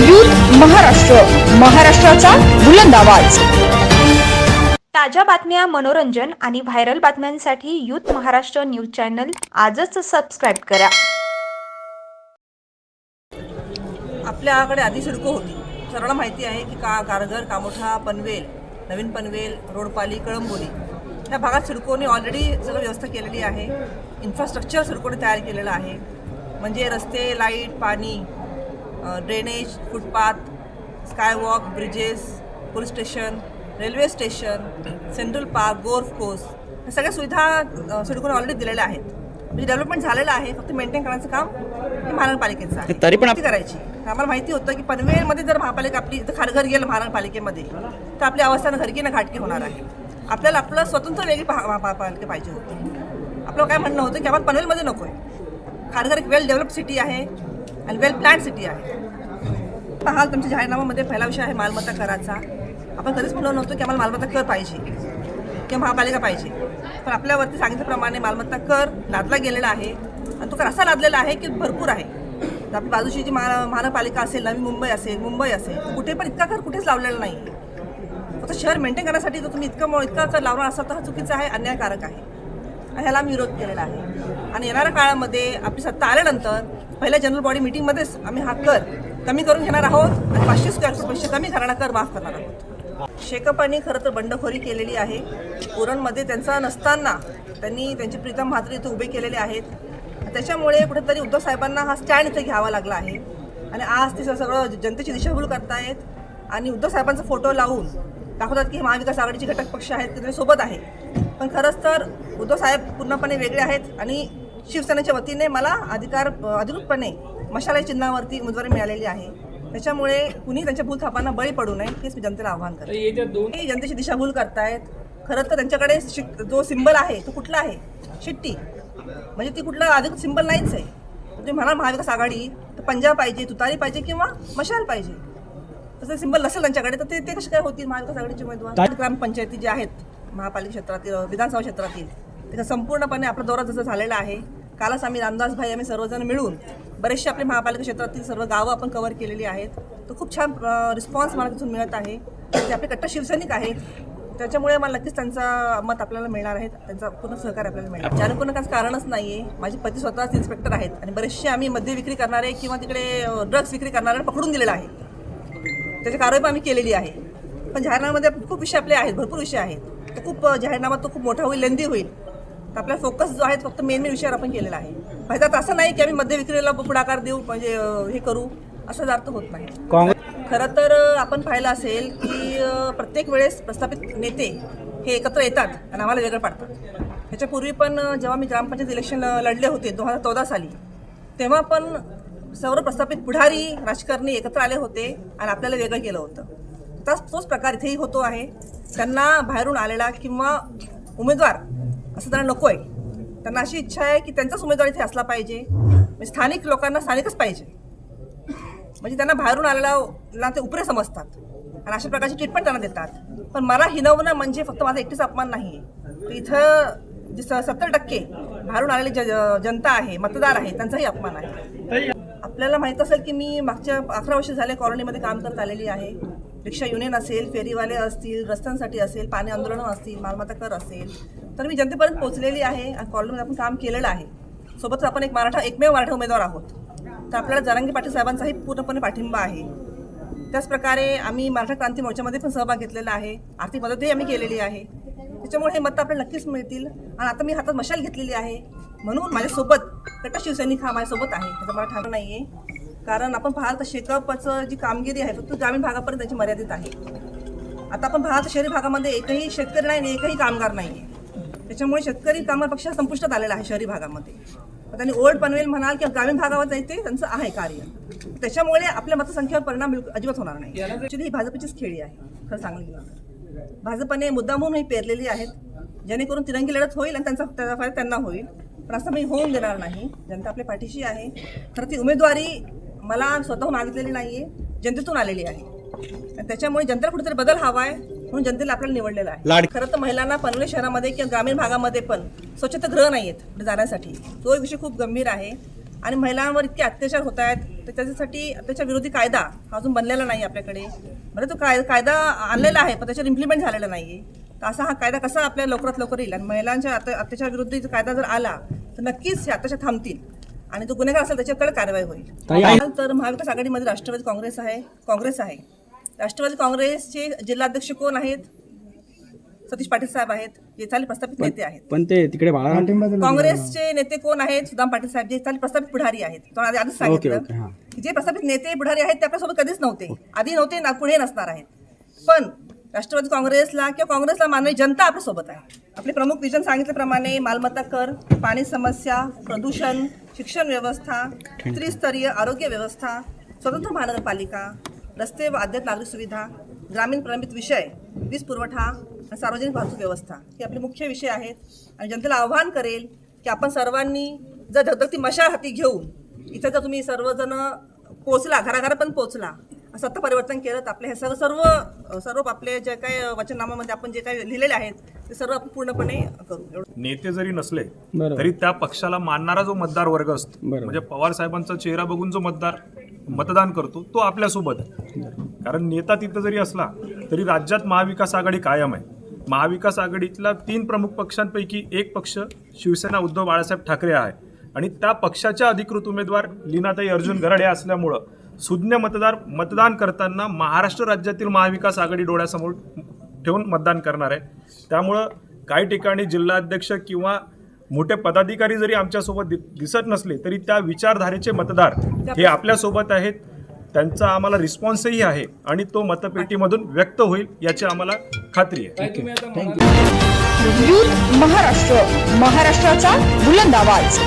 Youth Maharashtra महाराष्ट्राचा बुलंद आवाज. ताज्या बातम्या मनोरंजन आणि व्हायरल बातम्यांसाठी यूथ महाराष्ट्र न्यूज चॅनल आजच सबस्क्राईब करा. आपल्याकडे आधी सिडको होती. सर्वांना माहिती आहे की का कारगर कामोठा पनवेल नवीन पनवेल रोडपाली कळंबोली या भागात सिडकोने ऑलरेडी सगळं व्यवस्था केलेली आहे. इन्फ्रास्ट्रक्चर सिडकोने तयार केलेलं आहे. म्हणजे रस्ते लाइट पाणी drainage footpath skywalk bridges police station railway station central park golf course या सगळ्या सुविधा सिडकोने ऑलरेडी दिलेल्या आहेत. म्हणजे डेव्हलपमेंट झालेलं आहे फक्त मेंटेन करण्याचं काम हे महानगरपालिकेचं आहे. तरी पण करायची. आम्हाला माहिती होतं की पनवेलमध्ये जर महापालिका आपली इथं खारघर गेलं महानगरपालिकेमध्ये तर आपली अवस्था घरकी ना घाटकी होणार आहे. आपल्याला आपलं स्वतंत्र वेगळी महापालिका पाहिजे होती. आपलं काय म्हणणं होतं की आम्हाला पनवेलमध्ये नको आहे खारघर एक वेल डेव्हलप सिटी आहे. आणि वेल प्लॅन सिटी आहे. पाहाल तुमच्या जाहीरनाम्यामध्ये पहिला विषय आहे मालमत्ता कराचा. आपण कधीच म्हणलो नव्हतो की आम्हाला मालमत्ता कर पाहिजे. किंवा महापालिका पाहिजे. पण आपल्यावरती सांगितल्याप्रमाणे मालमत्ता कर लादला गेलेला आहे. आणि तो कर असा लादलेला आहे की भरपूर आहे. तर आपली बाजूची जी महा महानगरपालिका असेल नवी मुंबई असेल मुंबई असेल कुठे पण इतका कर कुठेच लावलेला नाही. फक्त शहर मेंटेन करण्यासाठी जर तुम्ही इतकं मो- इतका कर लावणार असाल तर हा चुकीचा आहे अन्यायकारक आहे. ह्याला आम्ही विरोध केलेला आहे. आणि येणाऱ्या काळामध्ये आपली सत्ता आल्यानंतर पहिल्या जनरल बॉडी मिटिंगमध्येच आम्ही हा कर कमी करून घेणार आहोत आणि पाचशे स्क्वेअर फूट पैसे कमी करणारा कर माफ करणार आहोत. शेकपाने खरं तर बंडखोरी केलेली आहे. उरणमध्ये त्यांचा नसताना त्यांनी त्यांचे प्रीतम म्हात्रे इथे उभे केलेले आहेत. त्याच्यामुळे कुठेतरी उद्धव साहेबांना हा स्टँड इथे घ्यावा लागला आहे. आणि आज ते सगळं जनतेची दिशाभूल करतायत. आणि उद्धव साहेबांचा फोटो लावून दाखवतात की हे महाविकास आघाडीचे घटक पक्ष आहेत ते सोबत आहे. पण खरंच तर उद्धव साहेब पूर्णपणे वेगळे आहेत आणि शिवसेनेच्या वतीने मला अधिकार अधिकृतपणे मशाला चिन्हावरती उमेदवारी मिळालेली आहे. त्याच्यामुळे कुणी त्यांच्या भूलथापांना बळी पडू नये हेच मी जनतेला आव्हान करते. हे जनतेची दिशाभूल करतायत. खरं तर त्यांच्याकडे शिक जो सिंबल आहे तो कुठला आहे? शिट्टी. म्हणजे ती कुठला अधिक सिंबल नाहीच आहे. तुम्ही म्हणा महाविकास आघाडी तर पंजाब पाहिजे तुतारी पाहिजे किंवा मशाल पाहिजे? तसं सिंबल नसेल त्यांच्याकडे तर ते ते कसे काय होतील महाविकास आघाडीचे उमेदवार? ग्रामपंचायती जे आहेत महापालिका क्षेत्रातील विधानसभा क्षेत्रातील त्याचा संपूर्णपणे आपला दौरा जसं झालेला आहे कालच आम्ही रामदास भाई आम्ही सर्वजण मिळून बरेचसे आपले महापालिका क्षेत्रातील सर्व गावं आपण कव्हर केलेली आहेत. तर खूप छान रिस्पॉन्स मला तिथून मिळत आहे. ते आपले कट्टर शिवसैनिक आहेत. त्याच्यामुळे मला नक्कीच त्यांचा मत आपल्याला मिळणार आहे. त्यांचा पूर्ण सहकार्य आपल्याला मिळणार ज्यानं पूर्ण काही कारणच नाही आहे माझे पती स्वतःच इन्स्पेक्टर आहेत. आणि बरेचसे आम्ही मद्य विक्री करणारे किंवा तिकडे ड्रग्स विक्री करणारे पकडून दिलेलं आहे त्याची कारवाई पण आम्ही केलेली आहे. पण जाहीरनाम्यामध्ये खूप विषय आपले आहेत. भरपूर विषय आहेत. तर खूप जाहीरनामा तो खूप मोठा होईल लेंदी होईल. तर आपला फोकस जो आहे फक्त मेन मेन विषयावर आपण केलेला आहे. तर असं नाही की आम्ही मद्य विक्रीला पुढाकार देऊ म्हणजे हे करू असं अर्थ होत नाही. काँग्रेस खरं तर आपण पाहिलं असेल की प्रत्येक वेळेस प्रस्थापित नेते हे एकत्र येतात आणि आम्हाला वेगळं पाडतात. ह्याच्यापूर्वी पण जेव्हा मी ग्रामपंचायत इलेक्शन लढले होते दोन हजार चौदा साली तेव्हा पण सर्व प्रस्थापित पुढारी राजकारणी एकत्र आले होते आणि आपल्याला वेगळं केलं होतं. तोच तोच प्रकार इथेही होतो आहे. त्यांना बाहेरून आलेला किंवा उमेदवार असं त्यांना नको आहे त्यांना अशी इच्छा आहे की त्यांचाच उमेदवार इथे असला पाहिजे. म्हणजे स्थानिक लोकांना स्थानिकच पाहिजे. म्हणजे त्यांना बाहेरून आलेला ते उपरे समजतात. आणि अशा प्रकारची ट्रीटमेंट त्यांना देतात. पण मला हिनवणं म्हणजे फक्त माझा एकटीच अपमान नाही आहे इथं जे सत्तर टक्के बाहेरून आलेली ज जनता आहे मतदार आहे त्यांचाही अपमान आहे. आपल्याला माहीत असेल की मी मागच्या अकरा वर्ष झाले कॉलनीमध्ये काम करत आलेली आहे. रिक्षा युनियन असेल फेरीवाले असतील रस्त्यांसाठी असेल पाणी आंदोलनं असतील मालमत्ता कर असेल. तर मी जनतेपर्यंत पोहोचलेली आहे. आणि कॉलनीमध्ये आपण काम केलेलं आहे. सोबतच आपण एक मराठा एकमेव मराठा उमेदवार आहोत. तर आपल्याला जरांगी पाटील साहेबांचाही पूर्णपणे पाठिंबा आहे. त्याचप्रकारे आम्ही मराठा क्रांती मोर्चामध्ये पण सहभाग घेतलेला आहे. आर्थिक मदतही आम्ही केलेली आहे. त्याच्यामुळे हे मतं आपल्याला नक्कीच मिळतील. आणि आता मी हातात मशाल घेतलेली आहे. म्हणून माझ्यासोबत गट शिवसैनिक हा माझ्यासोबत आहे. त्याचा मला ठार नाही आहे कारण आपण पाहाल तर शेकअपचं जी कामगिरी आहे फक्त ग्रामीण भागापर्यंत त्याची मर्यादित आहे. आता आपण पाहाल तर शहरी भागामध्ये एकही शेतकरी नाही आणि एकही कामगार नाही आहे त्याच्यामुळे शेतकरी कामगार पक्ष संपुष्टात आलेला आहे शहरी भागामध्ये. मग त्यांनी ओल्ड पनवेल म्हणाल किंवा ग्रामीण भागावर जायचे त्यांचं आहे कार्य. त्याच्यामुळे आपल्या मतसंख्येवर परिणाम अजिबात होणार नाही. ॲक्च्युली ही भाजपचीच खेळी आहे. खरं चांगली गेलं भाजपने मुद्दामून ही पेरलेली आहेत जेणेकरून तिरंगी लढत होईल आणि त्यांचा त्याचा फायदा त्यांना होईल. पण असं मी होऊन देणार नाही. जनता आपल्या पाठीशी आहे. खरं ती उमेदवारी मला स्वतःहून मागितलेली नाही आहे जनतेतून आलेली आहे. आणि त्याच्यामुळे जनतेला कुठेतरी बदल हवा आहे म्हणून जनतेला आपल्याला निवडलेलं आहे. लाड- खरं तर महिलांना पनवेल शहरामध्ये किंवा ग्रामीण भागामध्ये पण स्वच्छतागृह नाही आहेत पुढे जाण्यासाठी. तो एक विषय खूप गंभीर आहे. आणि महिलांवर इतके अत्याचार होत आहेत तर त्याच्यासाठी त्याच्या विरोधी कायदा हा अजून बनलेला नाही आपल्याकडे. बरं तो काय कायदा आणलेला आहे पण त्याच्यावर इम्प्लिमेंट झालेला नाही आहे तर असा हा कायदा कसा आपल्या लवकरात लवकर येईल? आणि महिलांच्या अत्या अत्याचार विरुद्ध कायदा जर आला तर नक्कीच हे अत्याचार थांबतील. आणि जो गुन्हेगार असेल त्याच्याकडे कारवाई होईल. तर महाविकास आघाडीमध्ये राष्ट्रवादी काँग्रेस आहे काँग्रेस आहे. राष्ट्रवादी काँग्रेसचे जिल्हाध्यक्ष कोण आहेत? सतीश पाटील साहेब आहेत जे चाली प्रस्थापित नेते आहेत. पण ते तिकडे बाळा काँग्रेसचे नेते कोण आहेत? सुदाम पाटील साहेब जे चाली प्रस्थापित पुढारी आहेत. आधीच ओके सांगितलं. हां. की जे प्रस्थापित नेते पुढारी आहेत ते आपल्यासोबत कधीच नव्हते. आधी नव्हते ना पुढे नसणार आहेत. पण राष्ट्रवादी काँग्रेसला किंवा काँग्रेसला मानवी जनता आपल्यासोबत आहे. आपले प्रमुख विजन सांगितल्याप्रमाणे मालमत्ता कर पाणी समस्या प्रदूषण शिक्षण व्यवस्था त्रिस्तरीय आरोग्य व्यवस्था स्वतंत्र महानगरपालिका रस्ते व अद्यत नागरिक सुविधा ग्रामीण प्रलंबित विषय वीज पुरवठा आणि सार्वजनिक वाहतूक व्यवस्था हे आपले मुख्य विषय आहेत आणि जनतेला आव्हान करेल की आपण सर्वांनी जर धगधगती मशाल हाती घेऊन इथं जर तुम्ही सर्वजण पोचला घराघरापर्यंत पोचला सत्ता परिवर्तन केलं तर आपले हे सर्व सर्व सर्व आपले जे काही वचननामामध्ये आपण जे काही लिहिलेले आहेत ते सर्व आपण पूर्णपणे करू एवढं नेते जरी नसले. तरी त्या पक्षाला मानणारा जो मतदार वर्ग असतो. म्हणजे पवार साहेबांचा चेहरा बघून जो मतदार मतदान करतो तो आपल्यासोबत आहे. कारण नेता तिथं जरी असला तरी राज्यात महाविकास आघाडी कायम आहे. महाविकास आघाडीतला तीन प्रमुख पक्षांपैकी एक पक्ष शिवसेना उद्धव बाळासाहेब ठाकरे आहे. आणि त्या पक्षाच्या अधिकृत उमेदवार लीनाताई अर्जुन गराडे असल्यामुळं सुज्ञ मतदार मतदान करताना महाराष्ट्र राज्यातील महाविकास आघाडी डोळ्यासमोर ठेवून मतदान करणार आहे. त्यामुळं काही ठिकाणी जिल्हाध्यक्ष किंवा मोठे पदाधिकारी जरी आमच्यासोबत दि- दिसत नसले तरी त्या विचारधारेचे मतदार हे आपल्यासोबत आहेत. त्यांचा आम्हाला रिस्पॉन्सही आहे आणि तो मतपेटीमधून व्यक्त होईल याची आम्हाला खात्री आहे. युथ महाराष्ट्र महाराष्ट्राचा बुलंद आवाज.